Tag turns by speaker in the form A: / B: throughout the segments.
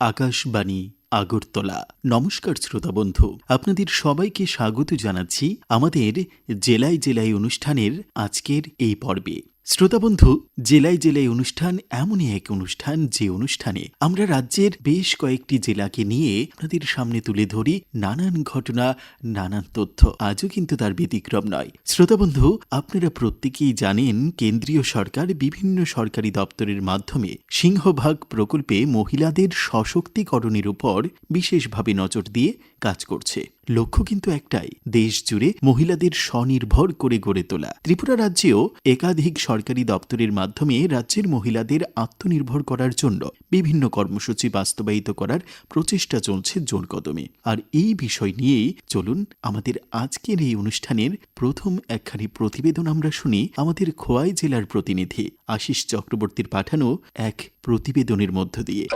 A: আকাশবাণী, আগরতলা। নমস্কার শ্রোতা বন্ধু, আপনাদের সবাইকে স্বাগত জানাচ্ছি আমাদের জেলায় জেলায় অনুষ্ঠানের আজকের এই পর্বে। শ্রোতা বন্ধু, জেলায় জেলায় অনুষ্ঠান, এমনই এক অনুষ্ঠান যে অনুষ্ঠানে আমরা রাজ্যের বেশ কয়েকটি জেলাকে নিয়ে আপনাদের সামনে তুলে ধরি নানান ঘটনা, নানান তথ্য। আজও কিন্তু তার ব্যতিক্রম নয়। শ্রোতা বন্ধু, আপনারা প্রত্যেকেই জানেন, কেন্দ্রীয় সরকার বিভিন্ন সরকারি দপ্তরের মাধ্যমে সিংহভাগ প্রকল্পে মহিলাদের সশক্তিকরণের উপর বিশেষভাবে নজর দিয়ে কাজ করছে। লক্ষ্য কিন্তু একটাই, দেশ জুড়ে মহিলাদের স্বনির্ভর করে গড়ে তোলা। ত্রিপুরা রাজ্যেও একাধিক সরকারি দপ্তরের মাধ্যমে রাজ্যের মহিলাদের আত্মনির্ভর করার জন্য বিভিন্ন কর্মসূচি বাস্তবায়িত করার প্রচেষ্টা চলছে জোর কদমে আর এই বিষয় নিয়েই চলুন আমাদের আজকের এই অনুষ্ঠানের প্রথম একখানি প্রতিবেদন আমরা শুনি আমাদের খোয়াই জেলার প্রতিনিধি আশিস চক্রবর্তীর পাঠানো এক প্রতিবেদনের মধ্য দিয়ে।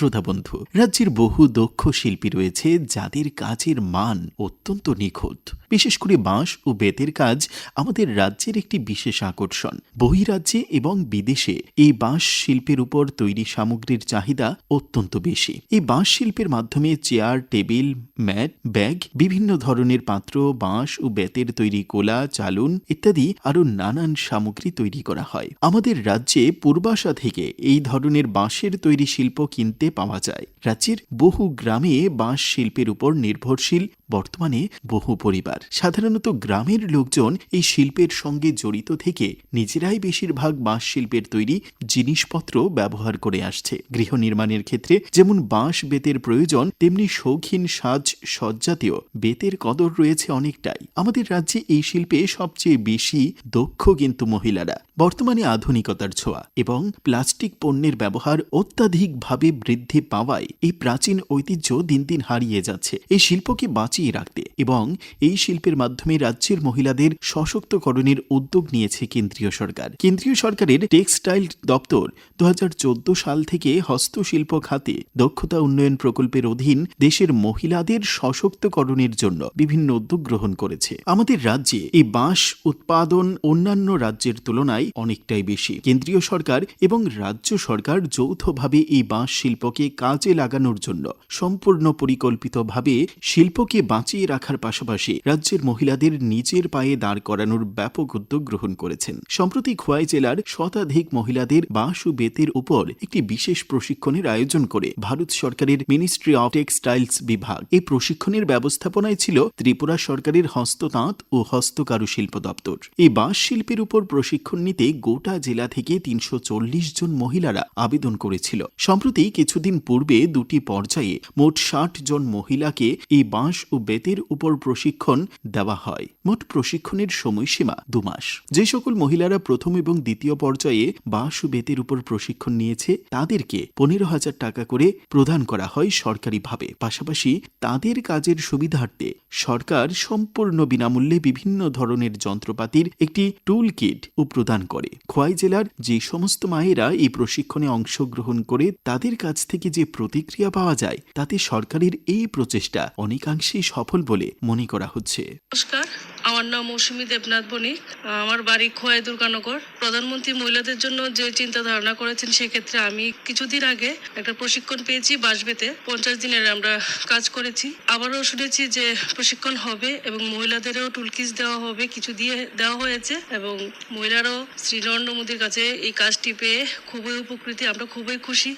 A: শ্রোতা বন্ধু, রাজ্যের বহু দক্ষ শিল্পী রয়েছে যাদের কাজের মান অত্যন্ত নিখুঁত। বিশেষ করে বাঁশ ও বেতের কাজ আমাদের রাজ্যের একটি বিশেষ আকর্ষণ। বহিরাজ্যে এবং বিদেশে এই বাঁশ শিল্পের উপর তৈরি সামগ্রীর চাহিদা অত্যন্ত বেশি। এই বাঁশ শিল্পের মাধ্যমে চেয়ার, টেবিল, ম্যাট, ব্যাগ, বিভিন্ন ধরনের পাত্র, বাঁশ ও বেতের তৈরি কোলা, চালুন ইত্যাদি আরও নানান সামগ্রী তৈরি করা হয়। আমাদের রাজ্যে পূর্বাশা থেকে এই ধরনের বাঁশের তৈরি শিল্প কিনতে পাওয়া যায়। রাজ্যের বহু গ্রামে বাঁশ শিল্পের উপর নির্ভরশীল বর্তমানে বহু পরিবার। সাধারণত গ্রামের লোকজন এই শিল্পের সঙ্গে জড়িত থেকে নিজেরাই বেশিরভাগ বাঁশ শিল্পের তৈরি জিনিসপত্র ব্যবহার করে আসছে। গৃহ নির্মাণের ক্ষেত্রে যেমন বাঁশ বেতের প্রয়োজন, তেমনি শৌখিন সাজ সজ্জাতীয় বেতের কদর রয়েছে অনেকটাই। আমাদের রাজ্যে এই শিল্পে সবচেয়ে বেশি দক্ষ কিন্তু মহিলারা। বর্তমানে আধুনিকতার ছোঁয়া এবং প্লাস্টিক পণ্যের ব্যবহার অত্যাধিকভাবে বৃদ্ধি পাওয়ায় এই প্রাচীন ঐতিহ্য দিন দিন হারিয়ে যাচ্ছে। এই শিল্পকে বাঁচিয়ে রাখতে এবং এই শিল্পের মাধ্যমে রাজ্যের মহিলাদের সশক্তকরণের উদ্যোগ নিয়েছে কেন্দ্রীয় সরকার। কেন্দ্রীয় সরকারের টেক্সটাইল দপ্তর দু সাল থেকে হস্তশিল্প খাতে দক্ষতা উন্নয়ন প্রকল্পের অধীন দেশের মহিলাদের সশক্তকরণের জন্য বিভিন্ন উদ্যোগ গ্রহণ করেছে। আমাদের রাজ্যে এই বাঁশ উৎপাদন অন্যান্য রাজ্যের তুলনায় অনেকটাই বেশি। কেন্দ্রীয় সরকার এবং রাজ্য সরকার যৌথভাবে এই বাঁশ শিল্পকে কাজে লাগানোর জন্য সম্পূর্ণ পরিকল্পিতভাবে শিল্পকে বাঁচিয়ে রাখার পাশাপাশি রাজ্যের মহিলাদের নিজের পায়ে দাঁড় করানোর ব্যাপক উদ্যোগ গ্রহণ করেছেন। সম্প্রতি খোয়াই জেলার শতাধিক মহিলাদের বাঁশ ও বেতের উপর একটি বিশেষ প্রশিক্ষণের আয়োজন করে ভারত সরকারের মিনিস্ট্রি অফ টেক্সটাইলস বিভাগ। এই প্রশিক্ষণের ব্যবস্থাপনায় ছিল ত্রিপুরা সরকারের হস্ততাঁত ও হস্তকারু শিল্প দপ্তর। এই বাঁশ শিল্পের উপর প্রশিক্ষণ নিতে গোটা জেলা থেকে তিনশো চল্লিশ জন মহিলারা আবেদন করেছিল। সম্প্রতি কিছুদিন পূর্বে দুটি পর্যায়ে মোট ষাট জন মহিলাকে এই বাঁশ ও বেতের উপর প্রশিক্ষণ দেওয়া হয়। মোট প্রশিক্ষণের সময়সীমা দু মাস। যে সকল মহিলারা প্রথম এবং দ্বিতীয় পর্যায়ে বাঁশ ও বেতের উপর প্রশিক্ষণ নিয়েছে, তাদেরকে পনেরো হাজার টাকা করে প্রদান করা হয় সরকারিভাবে। পাশাপাশি তাদের কাজের সুবিধার্থে সরকার সম্পূর্ণ বিনামূল্যে বিভিন্ন ধরনের যন্ত্রপাতির একটি টুল কিট ও প্রদান করে। খোয়াই জেলার যে সমস্ত মায়েরা এই প্রশিক্ষণে অংশগ্রহণ করে, তাদের কাছ থেকে যে প্রতিক্রিয়া পাওয়া যায়, তাতে সরকারের এই প্রচেষ্টা অনেকাংশেই সফল বলে মনে করা হচ্ছে।
B: নমস্কার। আমার নাম মৌসুমী দেবনাথ বণিক। আমার বাড়ি খোয়াই দুর্গানগর। প্রধানমন্ত্রী মহিলাদের জন্য যে চিন্তা ধারণা করেছেন, সেক্ষেত্রে আমি কিছুদিন আগে একটা প্রশিক্ষণ পেয়েছি বাসবেতে। পঞ্চাশ দিনের আমরা কাজ করেছি। আবারও শুনেছি যে প্রশিক্ষণ হবে এবং মহিলাদেরও টুলকিস দেওয়া হবে, কিছু দিয়ে দেওয়া হয়েছে এবং মহিলারাও শ্রী নরেন্দ্র মোদীর কাছে এই কাজটি পেয়ে খুবই উপকৃত। আমরা খুবই খুশি।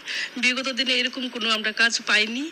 B: বিগত দিনে এরকম কোনো আমরা কাজ পাইনি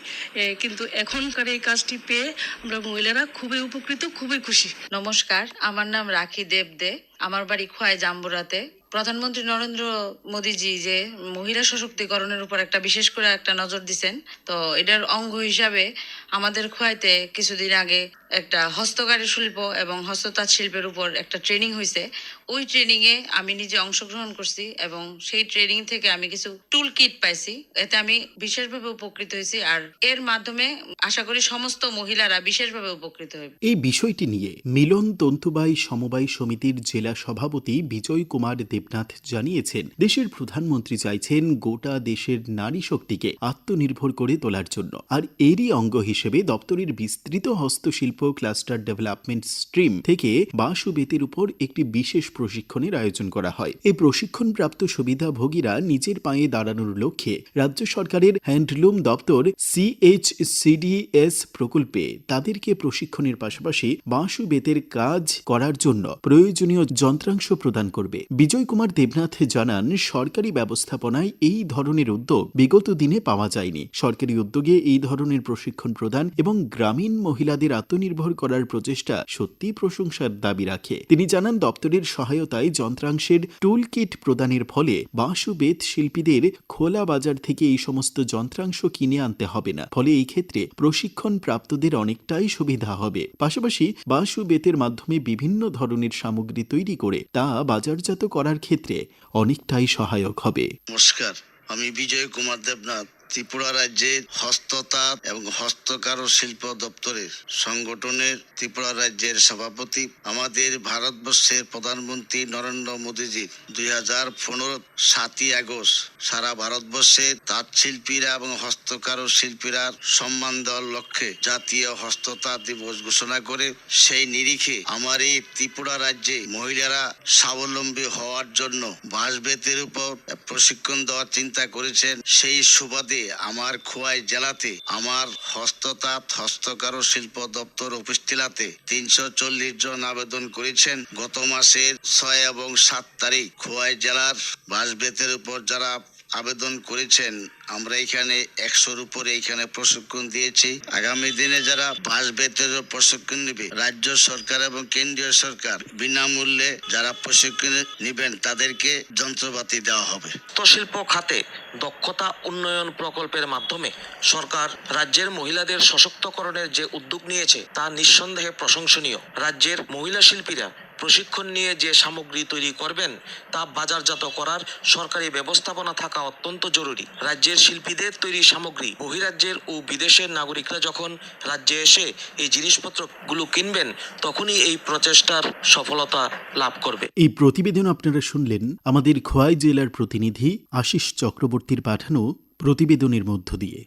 B: কিন্তু এখনকার এই কাজটি পেয়ে আমরা মহিলারা খুবই উপকৃত, খুবই খুশি।
C: নমস্কার আমার নাম রাখি দেব দে আমার বাড়ি খোয়াই জাম্বুরাতে। প্রধানমন্ত্রী নরেন্দ্র মোদীজি যে মহিলা সশক্তিকরণের উপর একটা বিশেষ করে একটা নজর দিছেন, তো এটার অঙ্গ হিসাবে আমাদের খোয়াইতে কিছুদিন আগে একটা হস্তকারী শিল্প এবং হস্ততাঁত শিল্পের উপর একটা ট্রেনিং হয়েছে ওই ট্রেনিংয়ে আমি নিজে অংশগ্রহণ করছি এবং সেই ট্রেনিং থেকে আমি কিছু টুল কিট পাইছি। এতে আমি বিশেষভাবে উপকৃত হয়েছি আর এর মাধ্যমে আশা করি সমস্ত মহিলারা বিশেষভাবে উপকৃত হবে
A: এই বিষয়টি নিয়ে মিলন তন্তুবাই সমবায় সমিতির জেলা সভাপতি বিজয় কুমার দেবনাথ জানিয়েছেন, দেশের প্রধানমন্ত্রী চাইছেন গোটা দেশের নারী শক্তিকে আত্মনির্ভর করে তোলার জন্য। আর এরই অঙ্গ হিসেবে দপ্তরের বিস্তৃত হস্তশিল্প ক্লাস্টার ডেভেলপমেন্ট স্ট্রিম থেকে বাঁশ বেতের উপর একটি বিশেষ প্রশিক্ষণের আয়োজন করা হয়। এই প্রশিক্ষণপ্রাপ্ত সুবিধাভোগীরা নিজের পায়ে দাঁড়ানোর লক্ষ্যে রাজ্য সরকারের হ্যান্ডলুম দপ্তর সিএইচসিডিএস প্রকল্পে তাদেরকে প্রশিক্ষণের পাশাপাশি বাঁশ বেতের কাজ করার জন্য প্রয়োজনীয় যন্ত্রাংশ প্রদান করবে। বিজয় কুমার দেবনাথ জানান, সরকারি ব্যবস্থাপনায় এই ধরনের উদ্যোগ বিগত দিনে পাওয়া যায়নি। সরকারি উদ্যোগে এই ধরনের প্রশিক্ষণ প্রদান এবং গ্রামীণ মহিলাদের আত্মনির্ভর করার প্রচেষ্টা সত্যি প্রশংসার দাবি রাখে। তিনি জানান, দপ্তরের সহায়তায় যন্ত্রাংশের টুল কিট প্রদানের ফলে বাঁশ ও বেত শিল্পীদের খোলা বাজার থেকে এই সমস্ত যন্ত্রাংশ কিনে আনতে হবে না। ফলে এই ক্ষেত্রে প্রশিক্ষণ প্রাপ্তদের অনেকটাই সুবিধা হবে। পাশাপাশি বাঁশ ও বেতের মাধ্যমে বিভিন্ন ধরনের সামগ্রী তৈরি করে তা বাজারজাত করার ক্ষেত্রে অনেকটাই সহায়ক হবে।
D: নমস্কার আমি বিজয় কুমার দেবনাথ। ত্রিপুরা রাজ্যের হস্ততাঁত এবং হস্তকারু শিল্প দপ্তরের সংগঠনের ত্রিপুরা রাজ্যের সভাপতি। আমাদের ভারতবর্ষের প্রধানমন্ত্রী নরেন্দ্র মোদীজির দুই হাজার পনেরো সাতই আগস্ট সারা ভারতবর্ষে তাঁত শিল্পীরা এবং হস্তকারু শিল্পীরা সম্মান দেওয়ার লক্ষ্যে জাতীয় হস্ততাঁত দিবস ঘোষণা করে, সেই নিরিখে আমার এই ত্রিপুরা রাজ্যে মহিলারা স্বাবলম্বী হওয়ার জন্য বাঁশ বেতের উপর প্রশিক্ষণ দেওয়ার চিন্তা করেছেন। সেই সুবাদে আমার খোয়াই জেলাতে, আমার হস্ততাঁত হস্তকার শিল্প দপ্তর অফিস টিলাতে তিনশো চল্লিশ জন আবেদন করেছেন। গত মাসের ছয় এবং সাত তারিখ খোয়াই জেলার বাঁশবেতের উপর যারা আবেদন করেছেন, আমরা এখানে একশোর উপরে এখানে প্রশিক্ষণ দিয়েছি। আগামী দিনে যারা বাঁশ বেতের প্রশিক্ষণ নেবে, রাজ্য সরকার এবং কেন্দ্রীয় সরকার বিনামূল্যে যারা প্রশিক্ষণ নেবেন, তাদেরকে যন্ত্রপাতি দেওয়া হবে।
E: হস্তশিল্প খাতে দক্ষতা উন্নয়ন প্রকল্পের মাধ্যমে সরকার রাজ্যের মহিলাদের সশক্তকরণের যে উদ্যোগ নিয়েছে, তা নিঃসন্দেহে প্রশংসনীয়। রাজ্যের মহিলা শিল্পীরা প্রশিক্ষণ নিয়ে যে সামগ্রী তৈরি করবেন, তা বাজারজাত করার সরকারি ব্যবস্থাপনা থাকা অত্যন্ত জরুরি। রাজ্যের শিল্পীদের তৈরি সামগ্রী বহিরাজ্যের ও বিদেশের নাগরিকরা যখন রাজ্যে এসে এই জিনিসপত্রগুলো কিনবেন, তখনই এই প্রচেষ্টার সফলতা লাভ করবে।
A: এই প্রতিবেদন আপনারা শুনলেন আমাদের খোয়াই জেলার প্রতিনিধি আশিস চক্রবর্তীর পাঠানো প্রতিবেদনের মধ্য দিয়ে।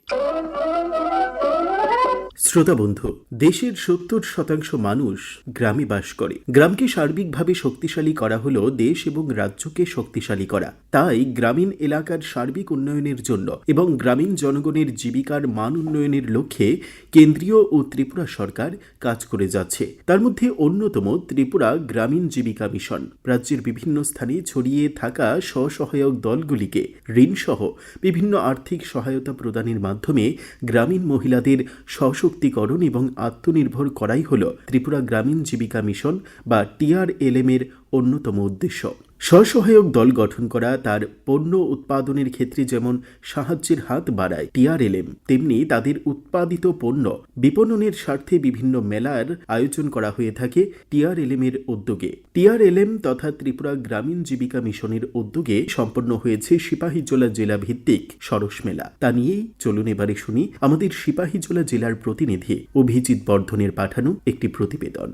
A: শ্রোতা বন্ধু, দেশের সত্তর শতাংশ মানুষ গ্রামে বাস করে। গ্রামকে সার্বিকভাবে শক্তিশালী করা হলো দেশ এবং রাজ্যকে শক্তিশালী করা। তাই গ্রামীণ এলাকার সার্বিক উন্নয়নের জন্য এবং গ্রামীণ জনগণের জীবিকার মান উন্নয়নের লক্ষ্যে কেন্দ্রীয় ও ত্রিপুরা সরকার কাজ করে যাচ্ছে। তার মধ্যে অন্যতম ত্রিপুরা গ্রামীণ জীবিকা মিশন। রাজ্যের বিভিন্ন স্থানে ছড়িয়ে থাকা স্বসহায়ক দলগুলিকে ঋণসহ বিভিন্ন আর্থিক সহায়তা প্রদানের মাধ্যমে গ্রামীণ মহিলাদের সশক্তিকরণ এবং আত্মনির্ভর করাই হল ত্রিপুরা গ্রামীণ জীবিকা মিশন বা টিআরএলএম এর অন্যতম উদ্দেশ্য। স্বসহায়ক দল গঠন করা, তার পণ্য উৎপাদনের ক্ষেত্রে যেমন সাহায্যের হাত বাড়ায় টিআরএলএম, তেমনি তাদের উৎপাদিত পণ্য বিপণনের স্বার্থে বিভিন্ন মেলার আয়োজন করা হয়ে থাকে টিআরএলএম এর উদ্যোগে। টিআরএলএম তথা ত্রিপুরা গ্রামীণ জীবিকা মিশনের উদ্যোগে সম্পন্ন হয়েছে সিপাহীজলা জেলা ভিত্তিক সরস মেলা। তা নিয়েই চলুন এবারে শুনি আমাদের সিপাহীজলা জেলার প্রতিনিধি অভিজিৎ বর্ধনের পাঠানো একটি প্রতিবেদন।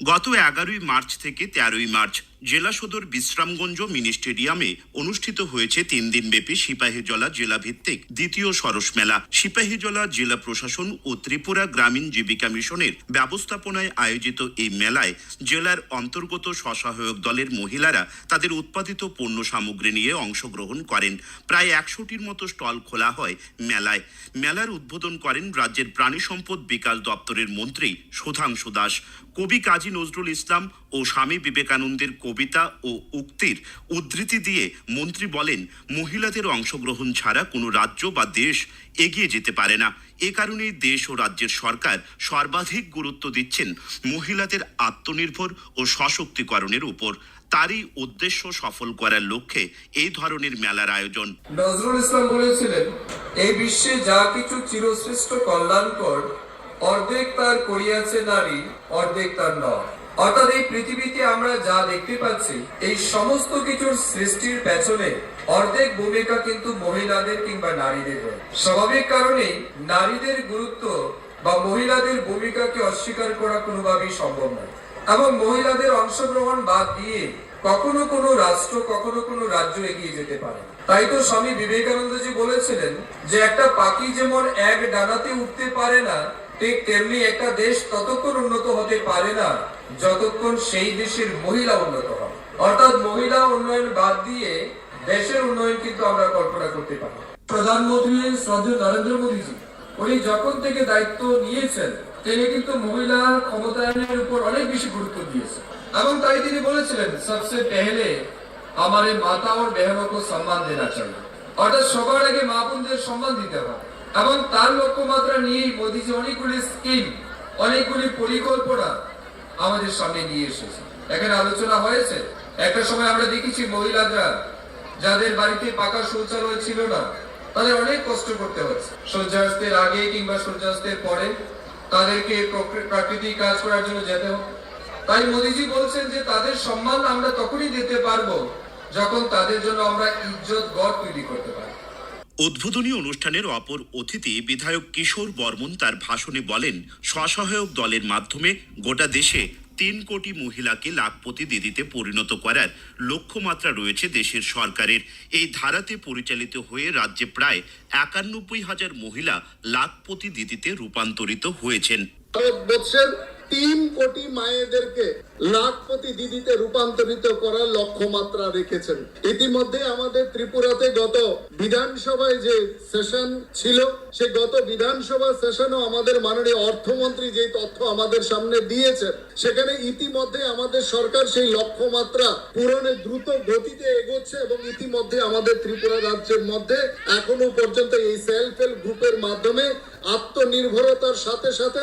F: গত এগারোই মার্চ থেকে তেরোই মার্চ জেলা সদর বিশ্রামগঞ্জ মিনি স্টেডিয়ামে অনুষ্ঠিত হয়েছে তিন দিনব্যাপী সিপাহীজলা জেলা ভিত্তিক দ্বিতীয় সরস মেলা। সিপাহীজলা জেলা প্রশাসন ও ত্রিপুরা গ্রামীণ জীবিকা মিশনের ব্যবস্থাপনায় আয়োজিত এই মেলায় জেলার অন্তর্গত স্বসহায়ক দলের মহিলারা তাদের উৎপাদিত পণ্য সামগ্রী নিয়ে অংশগ্রহণ করেন। প্রায় একশোটির মতো স্টল খোলা হয় মেলায়। মেলার উদ্বোধন করেন রাজ্যের প্রাণী সম্পদ বিকাশ দপ্তরের মন্ত্রী সুধাংশু দাস। কবি কাজী নজরুল ইসলাম ও স্বামী বিবেকানন্দের কবিতা ও উক্তির উদ্ধৃতি দিয়ে মন্ত্রী বলেন, মহিলাদের অংশগ্রহণ ছাড়া কোনো রাজ্য বা দেশ এগিয়ে যেতে পারে না। এ কারণেই দেশ ও রাজ্যের সরকার সর্বাধিক গুরুত্ব দিচ্ছেন মহিলাদের আত্মনির্ভর ও সশক্তিকরণের উপর। তারই উদ্দেশ্য সফল করার লক্ষ্যে এই ধরনের মেলার আয়োজন।
G: নজরুল ইসলাম বলেছিলেন, এই বিশ্বে যা কিছু চিরশ্রেষ্ঠ কল্যাণকর, অর্ধেক তার করিয়াছে নারী, অর্ধেক তার নয় অর্থাৎ এই পৃথিবীতে আমরা যা দেখতে পাচ্ছি, এই সমস্ত কিছুর সৃষ্টির পেছনে অর্ধেক ভূমিকা কিন্তু মহিলাদের কিংবা নারীদের। স্বাভাবিক কারণেই নারীদের গুরুত্ব বা মহিলাদের ভূমিকাকে অস্বীকার করা কোনোভাবেই সম্ভব নয় এবং মহিলাদের অংশগ্রহণ বাদ দিয়ে কখনো কোনো রাষ্ট্র, কখনো কোনো রাজ্য এগিয়ে যেতে পারে তাই তো স্বামী বিবেকানন্দজি বলেছিলেন যে একটা পাখি যেমন এক ডানাতে উঠতে পারে না, ঠিক তেমনি একটা দেশ ততক্ষণ উন্নত হতে পারে না যতক্ষণ সেই দেশের মহিলা উন্নত হবে। অর্থাৎ মহিলা উন্নয়ন বাদ দিয়ে দেশের উন্নয়ন কিন্তু আমরা কল্পনা করতে পারি। প্রধানমন্ত্রী শ্রদ্ধেয় নরেন্দ্র মোদীজি, উনি যখন থেকে দায়িত্ব নিয়েছেন, তিনি কিন্তু মহিলা ক্ষমতায়নের উপর অনেক বেশি গুরুত্ব দিয়েছেন। এবং তাই তিনি বলেছিলেন সবসে পেহলে আমারে মাতা ও বেহনও কো সম্মান দেনা চাই। অর্থাৎ সবার আগে মা বোনদের সম্মান দিতে হবে। এবং তার লক্ষ্যমাত্রা নিয়েই মোদীজি অনেকগুলি স্কিম, অনেকগুলি পরিকল্পনা আমাদের সামনে নিয়ে এসেছে। এখানে আলোচনা হয়েছে। একটা সময় আমরা দেখেছি মহিলারা যাদের বাড়িতে পাকা শৌচালয় ছিল না, তাদের অনেক কষ্ট করতে হচ্ছে। সূর্যাস্তের আগে কিংবা সূর্যাস্তের পরে তাদেরকে প্রকৃ- প্রাকৃতিক কাজ করার জন্য যেতে হবে তাই মোদিজি বলছেন যে তাদের সম্মান আমরা তখনই দিতে পারব যখন তাদের জন্য আমরা ইজ্জত গড় তৈরি করতে পারব।
F: উদ্বোধনী অনুষ্ঠানের অপর অতিথি বিধায়ক কিশোর বর্মন তার ভাষণে বলেন, স্বসহায়ক দলের মাধ্যমে গোটা দেশে তিন কোটি মহিলাকে লাখপতি দিদিতে পরিণত করার লক্ষ্যমাত্রা রয়েছে দেশের সরকারের। এই ধারাতে পরিচালিত হয়ে রাজ্যে প্রায় একানব্বই হাজার মহিলা লাখপতি দিদিতে রূপান্তরিত হয়েছেন।
H: তিন কোটি মায়েদেরকে লাখপতি দিদিতে রূপান্তরিত করার লক্ষ্যমাত্রা রেখেছেন। ইতিমধ্যে আমাদের ত্রিপুরাতে গত বিধানসভায় যে সেশন ছিল, সে গত বিধানসভা সেশনও আমাদের মাননীয় অর্থমন্ত্রী যে তথ্য আমাদের সামনে দিয়েছেন, সেখানে ইতিমধ্যে আমাদের সরকার সেই লক্ষ্যমাত্রা পূরণে দ্রুত গতিতে এগোচ্ছে এবং ইতিমধ্যে আমাদের ত্রিপুরা রাজ্যের মধ্যে এখনও পর্যন্ত এই সেলফ হেল্প গ্রুপের মাধ্যমে আত্মনির্ভরতার সাথে সাথে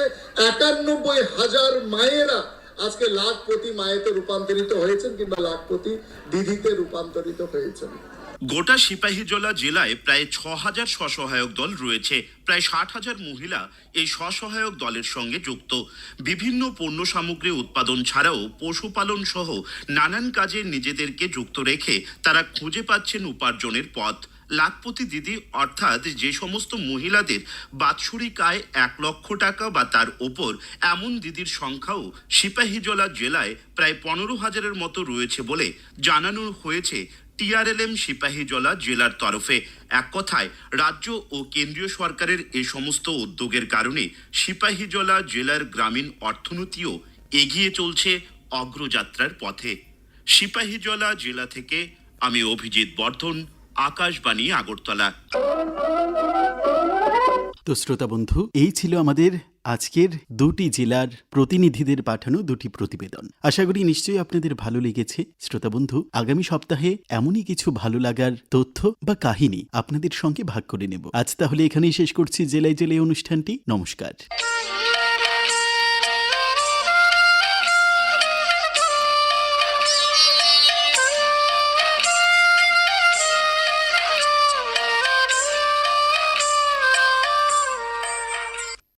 H: একানব্বই হাজার মায়েরা আজকে লাখপতি মায়েতে রূপান্তরিত হয়েছেন কিংবা লাখপতি দিদিতে রূপান্তরিত হয়েছেন।
F: গোটা সিপাহীজলা জেলায় প্রায় ছ হাজার স্বসহায়ক দল রয়েছে। প্রায় ষাট হাজার মহিলা এই স্বসহায়ক দলের সঙ্গে যুক্ত। বিভিন্ন পণ্য সামগ্রী উৎপাদন ছাড়াও পশুপালন সহ নানান কাজে নিজেদেরকে যুক্ত রেখে তারা খুঁজে পাচ্ছেন উপার্জনের পথ। লাখপতি দিদি, অর্থাৎ যে সমস্ত মহিলাদের বাৎসরিক আয় এক লক্ষ টাকা বা তার ওপর এমন দিদির সংখ্যাও সিপাহীজলা জেলায় প্রায় পনেরো হাজারের মতো রয়েছে বলে জানানো হয়েছে টিআরএলএম সিপাহীজলা জেলার তরফে। এক কথায়, রাজ্য ও কেন্দ্রীয় সরকারের এ সমস্ত উদ্যোগের কারণে সিপাহীজলা জেলার গ্রামীণ অর্থনীতিও এগিয়ে চলছে অগ্রযাত্রার পথে। সিপাহীজলা জেলা থেকে আমি অভিজিৎ বর্ধন আকাশবাণী, আগরতলা।
A: তো শ্রোতা বন্ধু, এই ছিল আমাদের আজকের দুটি জেলার প্রতিনিধিদের পাঠানো দুটি প্রতিবেদন। আশা করি নিশ্চয়ই আপনাদের ভালো লেগেছে। শ্রোতা বন্ধু, আগামী সপ্তাহে এমনই কিছু ভালো লাগার তথ্য বা কাহিনী আপনাদের সঙ্গে ভাগ করে নেব। আজ তাহলে এখানেই শেষ করছি জেলায় জেলায় অনুষ্ঠানটি। নমস্কার।